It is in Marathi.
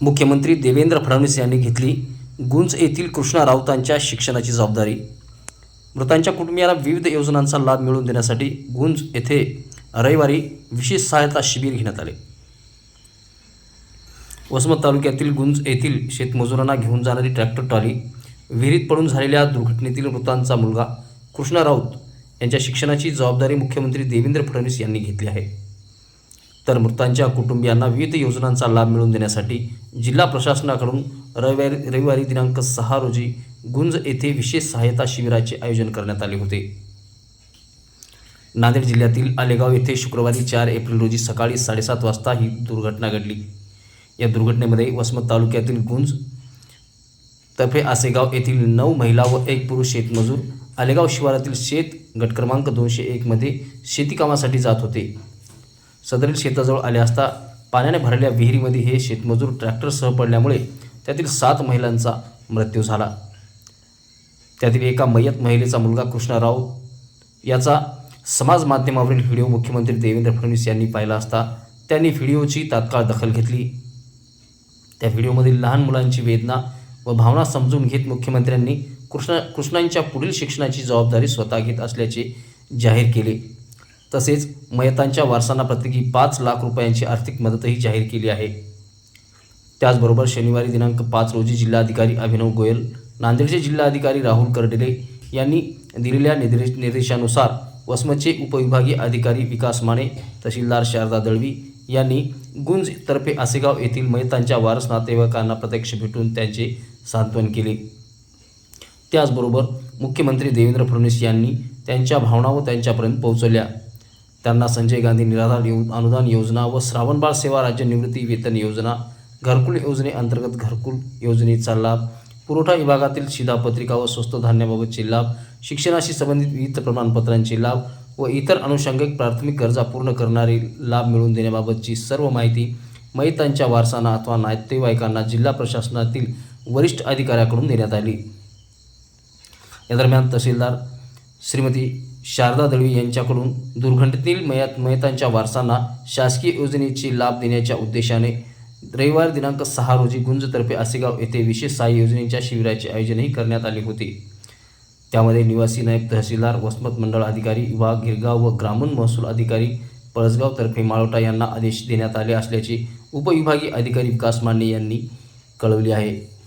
मुख्यमंत्री देवेंद्र फडणवीस यांनी घेतली गुंज येथील कृष्णा राऊतांच्या शिक्षणाची जबाबदारी. मृतांच्या कुटुंबियांना विविध योजनांचा लाभ मिळवून देण्यासाठी गुंज येथे रविवारी विशेष सहायता शिबिर घेण्यात आले. वसमत तालुक्यातील गुंज येथील शेतमजुरांना घेऊन जाणारी ट्रॅक्टर ट्रॉली विहिरीत पडून झालेल्या दुर्घटनेतील मृतांचा मुलगा कृष्णा राऊत यांच्या शिक्षणाची जबाबदारी मुख्यमंत्री देवेंद्र फडणवीस यांनी घेतली आहे. तर मृतांच्या कुटुंबियांना विविध योजनांचा लाभ मिळवून देण्यासाठी जिल्हा प्रशासनाकडून रविवारी रविवारी दिनांक सहा रोजी गुंज येथे विशेष सहायता शिबिराचे आयोजन करण्यात आले होते. नांदेड जिल्ह्यातील आलेगाव येथे शुक्रवारी चार एप्रिल रोजी सकाळी साडेसात वाजता ही दुर्घटना घडली. या दुर्घटनेमध्ये वसमत तालुक्यातील गुंज तर्फे आसेगाव येथील नऊ महिला व एक पुरुष शेतमजूर आलेगाव शिवारातील शेत गट क्रमांक दोनशे एकमध्ये शेतीकामासाठी जात होते. सदरील शेताजवळ आले असता पाण्याने भरलेल्या विहिरीमध्ये हे शेतमजूर ट्रॅक्टरसह पडल्यामुळे त्यातील सात महिलांचा मृत्यू झाला. त्यातील एका मयत महिलेचा मुलगा कृष्णराव याचा समाज माध्यमावरील व्हिडिओ मुख्यमंत्री देवेंद्र फडणवीस यांनी पाहिला असता त्यांनी व्हिडिओची तात्काळ दखल घेतली. त्या व्हिडिओमधील लहान मुलांची वेदना व भावना समजून घेत मुख्यमंत्र्यांनी कृष्ण कृष्णांच्या पुढील शिक्षणाची जबाबदारी स्वतः घेत असल्याचे जाहीर केले. तसेच मयतांच्या वारसांना प्रत्येकी पाच लाख रुपयांची आर्थिक मदतही जाहीर केली आहे. त्याचबरोबर शनिवारी दिनांक पाच रोजी जिल्हाधिकारी अभिनव गोयल नांदेडचे जिल्हाधिकारी राहुल कर्डिले यांनी दिलेल्या निर्देश निर्देशानुसार वसमतचे उपविभागीय अधिकारी विकास माने तहसीलदार शारदा दळवी यांनी गुंज तर्फे आसेगाव येथील मयतांच्या वारस नातेवाईकांना प्रत्यक्ष भेटून त्यांचे सांत्वन केले. त्याचबरोबर मुख्यमंत्री देवेंद्र फडणवीस यांनी त्यांच्या भावना व त्यांच्यापर्यंत पोहोचवल्या त्यांना संजय गांधी निराधार यो अनुदान योजना व श्रावणबाळ सेवा राज्य निवृत्ती वेतन योजना घरकुल योजनेअंतर्गत घरकुल योजनेचा लाभ पुरवठा विभागातील शिधापत्रिका व स्वस्त धान्याबाबतचे लाभ शिक्षणाशी संबंधित विविध प्रमाणपत्रांचे लाभ व इतर अनुषंगिक प्राथमिक गरजा पूर्ण करणारे लाभ मिळवून देण्याबाबतची सर्व माहिती मयतांच्या वारसांना अथवा नातेवाईकांना जिल्हा प्रशासनातील वरिष्ठ अधिकाऱ्याकडून देण्यात आली. या दरम्यान तहसीलदार श्रीमती शारदा दळवी यांच्याकडून दुर्घटनेतील मयत मयतांच्या वारसांना शासकीय योजनेचे लाभ देण्याच्या उद्देशाने रविवार दिनांक सहा रोजी गुंजतर्फे आसेगाव येथे विशेष सहाय्य योजनेच्या शिबिराचे आयोजनही करण्यात आले होते. त्यामध्ये निवासी नायब तहसीलदार वसमत मंडळ अधिकारी विभाग गिरगाव व ग्रामीण महसूल अधिकारी पळसगावतर्फे माळोटा यांना आदेश देण्यात आले असल्याचे उपविभागीय अधिकारी विकास मांडे यांनी कळवले आहे.